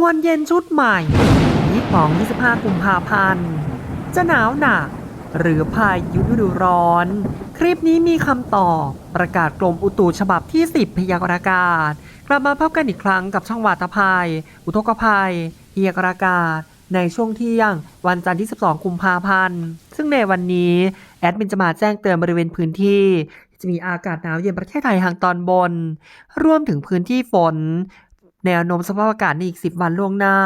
มวลเย็นชุดใหม่ของ 25 กุมภาพันธ์ จะหนาวหนักหรือพายุฤดูร้อน คลิปนี้มีคำตอบประกาศกรมอุตุฉบับที่ 10 พยากรณ์อากาศ กลับมาพบกันอีกครั้งกับช่องวาตภัย อุทกภัย พยากรณ์อากาศ ในช่วงเที่ยง วันจันทร์ที่ 12 กุมภาพันธ์ ซึ่งในวันนี้ แอดมินจะมาแจ้งเตือนบริเวณพื้นที่ จะมีอากาศหนาวเย็นประเทศไทยทางตอนบน รวมถึงพื้นที่ฝน แนวโน้มสภาพอากาศในอีก 10 วันล่วงหน้า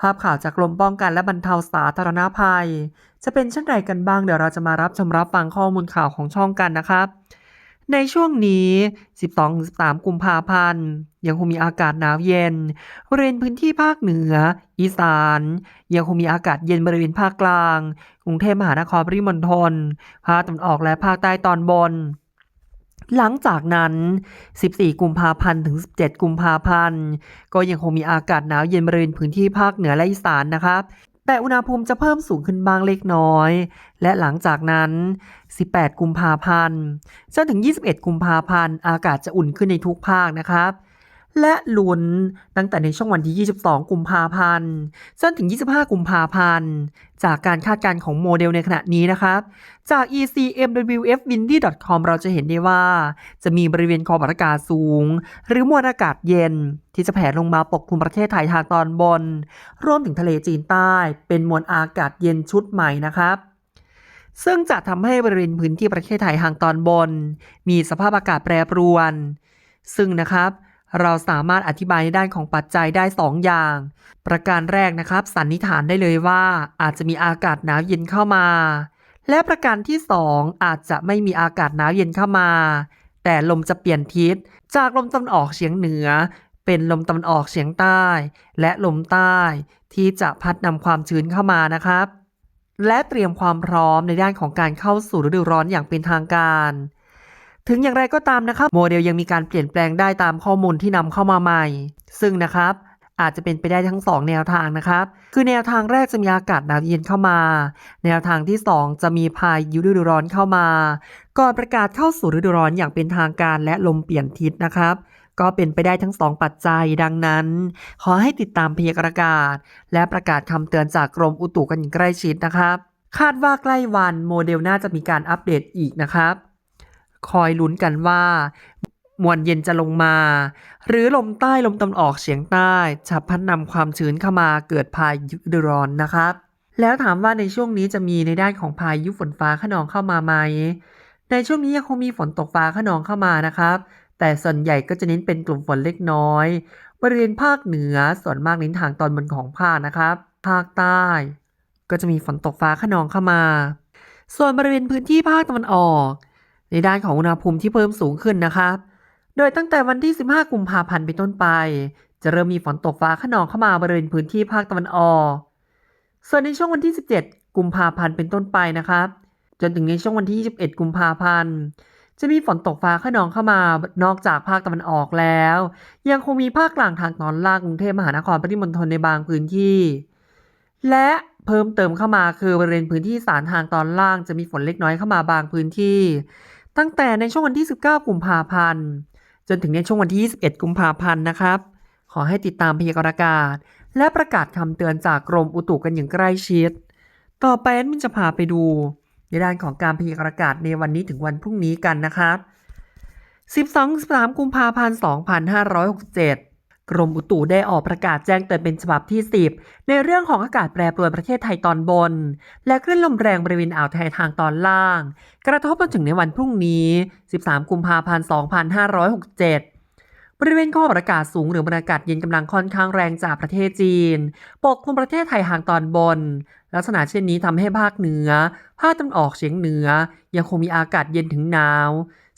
ภาพข่าวจากกรมป้องกันและบรรเทาสาธารณภัย จะเป็นเช่นไรกันบ้างเดี๋ยวเราจะมารับชมรับฟังข้อมูลข่าวของช่องกันนะครับ ในช่วงนี้ 12-13 กุมภาพันธ์ ยังคงมีอากาศหนาวเย็นบริเวณพื้นที่ภาคเหนือ อีสาน ยังคงมีอากาศเย็นบริเวณภาคกลาง กรุงเทพมหานครปริมณฑลภาคตะวันออกและภาคใต้ตอนบน หลังจากนั้น 14 กุมภาพันธ์ถึง 17 กุมภาพันธ์ ก็ยังคงมีอากาศหนาวเย็นบริเวณพื้นที่ภาคเหนือและอีสานนะครับ แต่อุณหภูมิจะเพิ่มสูงขึ้นบางเล็กน้อย และหลังจากนั้น 18 กุมภาพันธ์จนถึง 21 กุมภาพันธ์ อากาศจะอุ่นขึ้นในทุกภาคนะครับ และลุ้นตั้งแต่ในช่วงวันที่ 22 กุมภาพันธ์จนถึง 25 กุมภาพันธ์ จากการคาดการณ์ของโมเดลในขณะนี้นะครับ จาก ecmwfwindy.com เราจะเห็นได้ว่า จะมีบริเวณความกดอากาศสูง หรือมวลอากาศเย็น ที่จะแผ่ลงมาปกคลุมประเทศไทยทางตอนบน รวมถึงทะเลจีนใต้ เป็นมวลอากาศเย็นชุดใหม่นะครับซึ่งจะทำให้บริเวณพื้นที่ประเทศไทยทางตอนบน มีสภาพอากาศแปรปรวน ซึ่งนะครับ เราสามารถอธิบายในด้านของปัจจัยได้ 2 อย่าง ประการแรกนะครับ สันนิษฐานได้เลยว่าอาจจะมีอากาศหนาวเย็นเข้ามา และประการที่ 2 อาจจะไม่มีอากาศหนาวเย็นเข้ามา แต่ลมจะเปลี่ยนทิศ จากลมตะวันออกเฉียงเหนือ เป็นลมตะวันออกเฉียงใต้ และลมใต้ ที่จะพัดนำความชื้นเข้ามานะครับ และเตรียมความพร้อมในด้านของการเข้าสู่ฤดูร้อนอย่างเป็นทางการ ถึงอย่างไรก็ตามนะครับโมเดลยังมีการเปลี่ยนแปลงได้ตามข้อมูลที่นำเข้ามาใหม่ ซึ่งนะครับอาจจะเป็นไปได้ทั้ง 2 แนวทางนะครับ คือแนวทางแรกจะมีอากาศหนาวเย็นเข้ามา แนวทางที่ 2 จะมีพายุฤดูร้อนเข้ามา ก่อนประกาศเข้าสู่ฤดูร้อนอย่างเป็นทางการและลมเปลี่ยนทิศนะครับ ก็เป็นไปได้ทั้ง 2 ปัจจัยดังนั้น ขอให้ติดตามพยากรณ์อากาศ และประกาศคำเตือนจากกรมอุตุกันอย่างใกล้ชิดนะครับ คาดว่าใกล้วันโมเดลน่าจะมีการอัปเดตอีกนะครับ คอยลุ้นกันว่ามวลเย็นจะลงมา หรือลมใต้ลมตะวันออกเฉียงใต้จะพัดนำความชื้นเข้ามาเกิดพายุฤดูร้อนนะครับ แล้วถามว่าในช่วงนี้จะมีในด้านของพายุฝนฟ้าขนองเข้ามาไหม ในช่วงนี้ยังคงมีฝนตกฟ้าขนองเข้ามานะครับ แต่ส่วนใหญ่ก็จะเน้นเป็นกลุ่มฝนเล็กน้อย บริเวณภาคเหนือส่วนมากเน้นทางตอนบนของภาคนะครับ ภาคใต้ ก็จะมีฝนตกฟ้าขนองเข้ามา ส่วนบริเวณพื้นที่ภาคตะวันออก ในด้านของอุณหภูมิที่เพิ่มสูงขึ้นนะครับ โดยตั้งแต่วันที่ 15 กุมภาพันธ์เป็นต้นไป จะเริ่มมีฝนตกฟ้าขนองเข้ามาบริเวณพื้นที่ภาคตะวันออก ส่วนในช่วงวันที่ 17 กุมภาพันธ์เป็นต้นไปนะครับ จนถึงในช่วงวันที่ 21 กุมภาพันธ์จะมีฝนตกฟ้าขนองเข้ามานอกจากภาคตะวันออกแล้ว ยังคงมีภาคกลางทางตอนล่างกรุงเทพมหานครปริมณฑลในบางพื้นที่ และเพิ่มเติมเข้ามาคือบริเวณพื้นที่สารทางตอนล่างจะมีฝนเล็กน้อยเข้ามาบางพื้นที่ ตั้งแต่ในช่วงวันที่ 19 กุมภาพันธ์ จนถึงในช่วงวันที่ 21 กุมภาพันธ์นะครับ ขอให้ติดตามพยากรณ์อากาศ และประกาศคำเตือนจากกรมอุตุกันอย่างใกล้ชิด ต่อไปแอดมินจะพาไปดู ในด้านของการพยากรณ์อากาศในวันนี้ถึงวันพรุ่งนี้กันนะครับ 12-13 กุมภาพันธ์ 2567 กรมอุตุได้ออกประกาศแจ้งเตือนเป็นฉบับที่ 10 ในเรื่องของอากาศแปรปรวนประเทศไทยตอนบน และคลื่นลมแรงบริเวณอ่าวไทยทางตอนล่าง กระทบมาถึงในวันพรุ่งนี้ 13 กุมภาพันธ์ 2567บริเวณข้ออากาศสูงหรือบรรยากาศเย็นกำลังค่อนข้างแรงจากประเทศจีน ปกคลุมประเทศไทยทางตอนบน ลักษณะเช่นนี้ทำให้ภาคเหนือ ภาคตะวันออกเฉียงเหนือ ยังคงมีอากาศเย็นถึงหนาว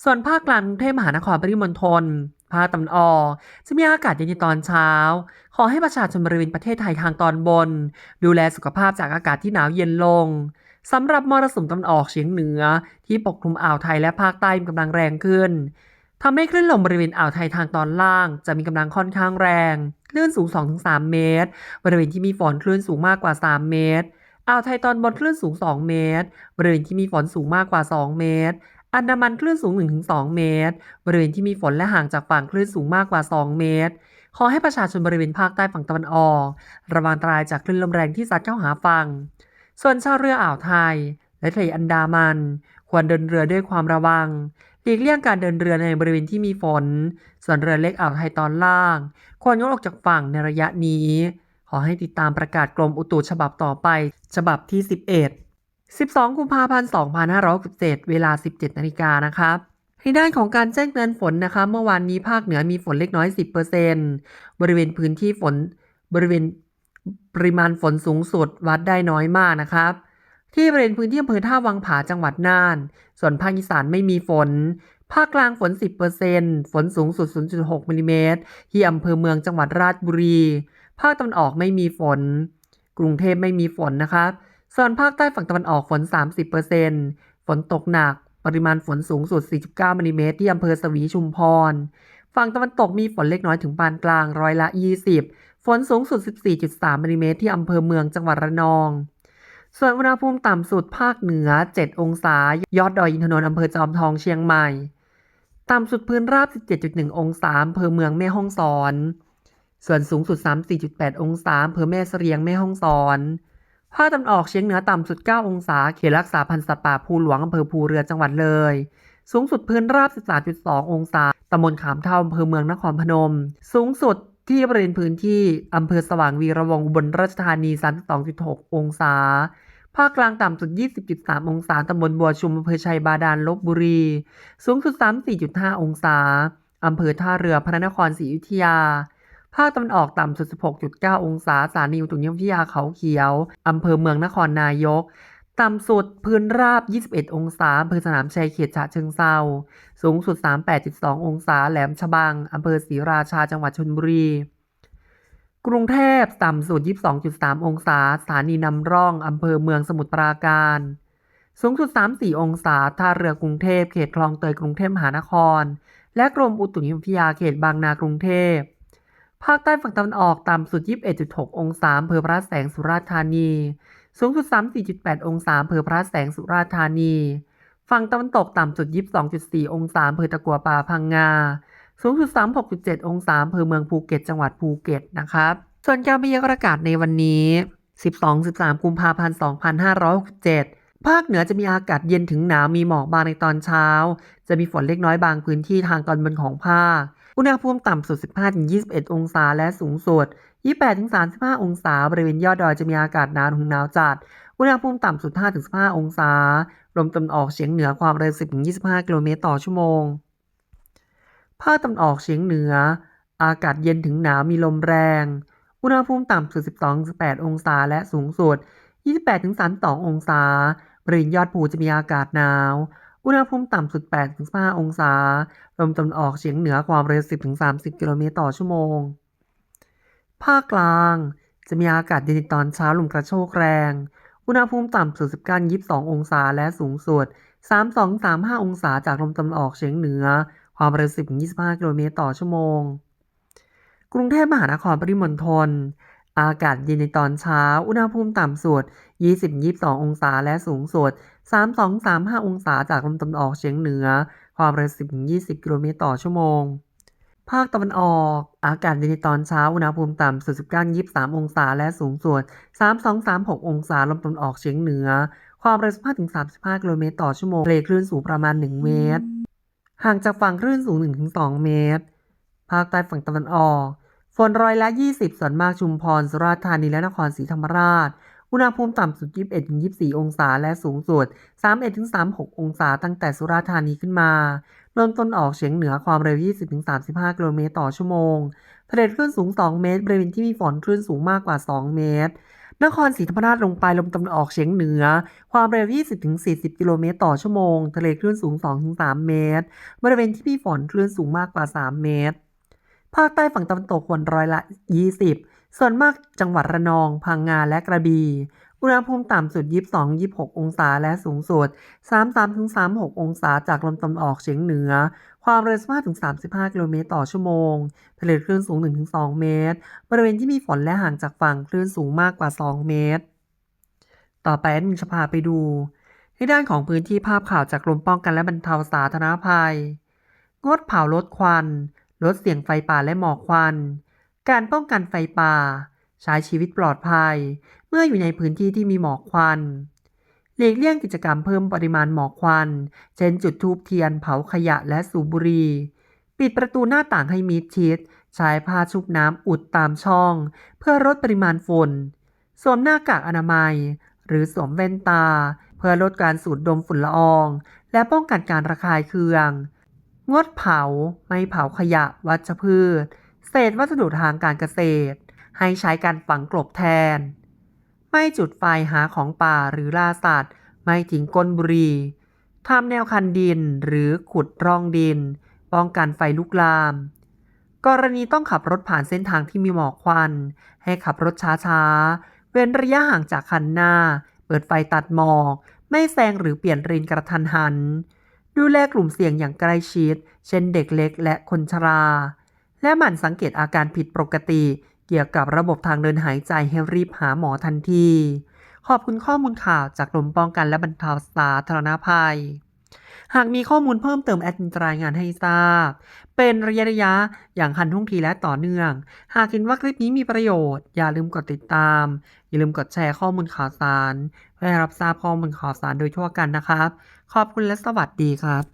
ส่วนภาคกลางกรุงเทพมหานครปริมณฑล ภาคตะวันออก จะมีอากาศเย็นในตอนเช้า ขอให้ประชาชนบริเวณประเทศไทยทางตอนบน ดูแลสุขภาพจากอากาศที่หนาวเย็นลงสำหรับมรสุมตะวันออกเฉียงเหนือ ที่ปกคลุมอ่าวไทยและภาคใต้มีกำลังแรงขึ้นทำให้คลื่นลมบริเวณอ่าวไทยทางตอนล่าง จะมีกำลังค่อนข้างแรงคลื่นสูง 2-3 เมตร บริเวณที่มีฝนคลื่นสูงมากกว่า 3 เมตรอ่าวไทยตอนบนคลื่นสูง 2 เมตร บริเวณที่มีฝนสูงมากกว่า 2 เมตร อันดามันคลื่นสูง 1-2 เมตร บริเวณที่มีฝนและห่างจากฝั่งคลื่นสูงมากกว่า 2 เมตร ขอให้ประชาชนบริเวณภาคใต้ฝั่งตะวันออก ระวังอันตรายจากคลื่นลมแรงที่ซัดเข้าหาฝั่ง ส่วนชาวเรืออ่าวไทย และทะเลอันดามัน ควรเดินเรือด้วยความระวัง หลีกเลี่ยงการเดินเรือในบริเวณที่มีฝน ส่วนเรือเล็กอ่าวไทยตอนล่าง ควรงดออกจากฝั่งในระยะนี้ ขอให้ติดตามประกาศกรมอุตุฉบับต่อไป ฉบับที่ 11 12 กุมภาพันธ์ 2567 เวลา 17 นาฬิกานะครับในด้านของการแจ้งเตือนฝนนะคะ เมื่อวานนี้ภาคเหนือมีฝนเล็กน้อย 10%บริเวณพื้นที่ฝนบริเวณปริมาณฝนสูงสุดวัดได้น้อยมากนะครับ ที่บริเวณพื้นที่อำเภอท่าวังผาจังหวัดน่าน ส่วนภาคอีสานไม่มีฝน ภาคกลางฝน 10%ฝนสูงสุด 0.6มิลลิเมตรที่อำเภอเมืองจังหวัดราชบุรี ภาคตะวันออกไม่มีฝน กรุงเทพไม่มีฝนนะครับ ส่วนภาคใต้ฝั่งตะวันออกฝน 30%ฝนตกหนัก ปริมาณฝนสูงสุด 49มิลลิเมตรที่อำเภอสวีชุมพร ฝั่งตะวันตกมีฝนเล็กน้อยถึงปานกลางร้อยละ 20 ฝนสูงสุด 14.3มิลลิเมตรที่อำเภอเมืองจังหวัดระนอง ส่วนอุณหภูมิต่ำสุดภาคเหนือ 7 องศา ยอดดอยอินทนนท์อำเภอจอมทองเชียงใหม่ ต่ำสุดพื้นราบ 17.1 องศาอำเภอเมืองแม่ฮ่องสอน ส่วนสูงสุด 34.8 องศาอำเภอแม่เสรียงแม่ฮ่องสอน ภาคตะวันออกเฉียงเหนือต่ำสุด 9 องศา เขตรักษาพันธุ์สัตว์ป่าภูหลวงอำเภอภูเรือจังหวัดเลย สูงสุดพื้นราบ 13.2 องศา ตำบลขามเท่าอำเภอเมืองนครพนม สูงสุดที่บริเวณพื้นที่อำเภอสว่างวีระวงอุบลราชธานี 32.6 องศา ภาคกลางต่ำสุด 20.3 องศา ตำบลบัวชุมอำเภอชัยบาดาลลบบุรี สูงสุด 34.5 องศา อำเภอท่าเรือพระนครศรีอยุธยา ภาคตะวันออกต่ำสุด 16.9 องศา สถานีอุตุนิยมวิทยาเขาเขียว อำเภอเมืองนครนายก ต่ำสุดพื้นราบ 21 องศา อำเภอสนามชัยเขตฉะเชิงเซาสูงสุด 38.2 องศา แหลมฉบัง อำเภอศรีราชา จังหวัดชลบุรี กรุงเทพต่ำสุด 22.3 องศา สถานีนำร่อง อำเภอเมืองสมุทรปราการ สูงสุด 34 องศา ท่าเรือกรุงเทพ เขตคลองเตย กรุงเทพมหานคร และกรมอุตุนิยมวิทยา เขตบางนากรุงเทพ ภาคใต้ฝั่งตะวันออกต่ำสุด 21.6 องศาอำเภอพระแสงสุราษฎร์ธานี สูงสุด 34.8 องศาอำเภอพระแสงสุราษฎร์ธานี ฝั่งตะวันตกต่ำสุด 22.4 องศาอำเภอตะกัวป่าพังงา สูงสุด 36.7 องศาอำเภอเมืองภูเก็ต จังหวัดภูเก็ตนะครับ ส่วนการพยากรณ์อากาศในวันนี้ 12-13 กุมภาพันธ์ 2567ภาคเหนือจะมีอากาศเย็นถึงหนาวมีหมอกบางในตอนเช้า จะมีฝนเล็กน้อยบางพื้นที่ทางตอนบนของภาค อุณหภูมิต่ำสุด 15-21 องศา และสูงสุด 28-35 องศา บริเวณยอดดอยจะมีอากาศหนาวถึงหนาวจัด อุณหภูมิต่ำสุด 5-15 องศา ลมตะวันออกเฉียงเหนือความเร็ว 10-25 กิโลเมตรต่อชั่วโมง ภาคตะวันออกเฉียงเหนือ อากาศเย็นถึงหนาวมีลมแรง อุณหภูมิต่ำสุด 12-18 องศา และสูงสุด 28-32 องศา บริเวณยอดภูจะมีอากาศหนาว อุณหภูมิต่ำสุด 8-15 องศา ลมตะวันออกเฉียงเหนือความเร็ว 10-30 กิโลเมตรต่อชั่วโมง ภาคกลาง จะมีอากาศเย็นในตอนเช้าลมกระโชกแรง อุณหภูมิต่ำสุด 19-22 องศาและสูงสุด 32-35 องศาจากลมตะวันออกเฉียงเหนือ ความเร็ว 10-25 กิโลเมตรต่อชั่วโมง กรุงเทพมหานครปริมณฑลอากาศเย็นในตอนเช้า อุณหภูมิต่ำสุด 20-22 องศาและสูงสุด 32-35 องศาจากลมตะวันออกเฉียงเหนือ ความเร็ว 10-20 กิโลเมตรต่อชั่วโมง ภาคตะวันออก อากาศเย็นในตอนเช้า อุณหภูมิต่ำสุด19-23 องศา และสูงสุด32-36 องศา ลมตะวันออกเฉียงเหนือ ความเร็ว 15-35 กิโลเมตรต่อชั่วโมงทะเลคลื่นสูงประมาณ 1 เมตร ห่างจากฝั่งคลื่นสูง 1-2 เมตร ภาคใต้ฝั่งตะวันออก ฝนร้อยละ 20 ส่วนมากชุมพร สุราษฎร์ธานี และนครศรีธรรมราช อุณหภูมิต่ำสุด 21-24 องศา และสูงสุด 31-36 องศา ตั้งแต่สุราษฎร์ธานีขึ้นมาลมตะวันออกเฉียงเหนือความเร็ว 20-35 กิโลเมตรต่อชั่วโมง ทะเลคลื่นสูง 2 เมตร บริเวณที่มีฝนคลื่นสูงมากกว่า 2 เมตร นครศรีธรรมราชลงไปลมตะวันออกเฉียงเหนือ ความเร็ว 20-40 กิโลเมตรต่อชั่วโมง ทะเลคลื่นสูง 2-3 เมตร บริเวณที่มีฝนคลื่นสูงมากกว่า 3 เมตร ภาคใต้ฝั่งตะวันตกฝนร้อยละ 20 ส่วนมากจังหวัดระนอง พังงาและกระบี่ อุณหภูมิต่ำสุด 22-26 องศาและสูงสุด 33-36 องศาจากลมตะวันออกเฉียงเหนือ ความเร็ว15-35 กิโลเมตรต่อชั่วโมง ทะเลคลื่นสูง 1-2 เมตร บริเวณที่มีฝนและห่างจากฝั่งคลื่นสูงมากกว่า 2 เมตร ต่อไปแอดมินจะพาไปดูในด้านของพื้นที่ภาพข่าวจากกรมป้องกันและบรรเทาสาธารณภัย งดเผาลดควัน ลดเสี่ยงไฟป่าและหมอกควัน การป้องกันไฟป่า ใช้ชีวิตปลอดภัย เมื่ออยู่ในพื้นที่ที่มีหมอกควันหลีกเลี่ยงกิจกรรมเพิ่มปริมาณหมอกควัน เช่นจุดธูปเทียนเผาขยะและสูบบุหรี่ ปิดประตูหน้าต่างให้มิดชิด ใช้ผ้าชุบน้ำอุดตามช่อง เพื่อลดปริมาณฝุ่น สวมหน้ากากอนามัย หรือสวมแว่นตา เพื่อลดการสูดดมฝุ่นละออง และป้องกันการระคายเคือง งดเผา ไม่เผาขยะ วัชพืช เศษวัสดุทางการเกษตร ให้ใช้การฝังกลบแทน ไม่จุดไฟหาของป่าหรือล่าสัตว์ ไม่ทิ้งก้นบุหรี่ทำแนวคันดินหรือขุดร่องดิน ป้องกันไฟลุกลาม กรณีต้องขับรถผ่านเส้นทางที่มีหมอกควัน ให้ขับรถช้าๆ เว้นระยะห่างจากคันหน้า เปิดไฟตัดหมอก ไม่แซงหรือเปลี่ยนเลนกระทันหัน ดูแลกลุ่มเสี่ยงอย่างใกล้ชิด เช่นเด็กเล็กและคนชรา และหมั่นสังเกตอาการผิดปกติ เกี่ยวกับระบบทางเดินหายใจให้รีบหาหมอทันที ขอบคุณข้อมูลข่าวจากกรมป้องกันและบรรเทาสาธารณภัย หากมีข้อมูลเพิ่มเติมแอดมินรายงานให้ทราบ เป็นระยะระยะอย่างทันท่วงทีและต่อเนื่อง หากเห็นว่าคลิปนี้มีประโยชน์ อย่าลืมกดติดตาม อย่าลืมกดแชร์ข้อมูลข่าวสารเพื่อรับทราบข้อมูลข่าวสารโดยทั่วกันนะครับ ขอบคุณและสวัสดีครับ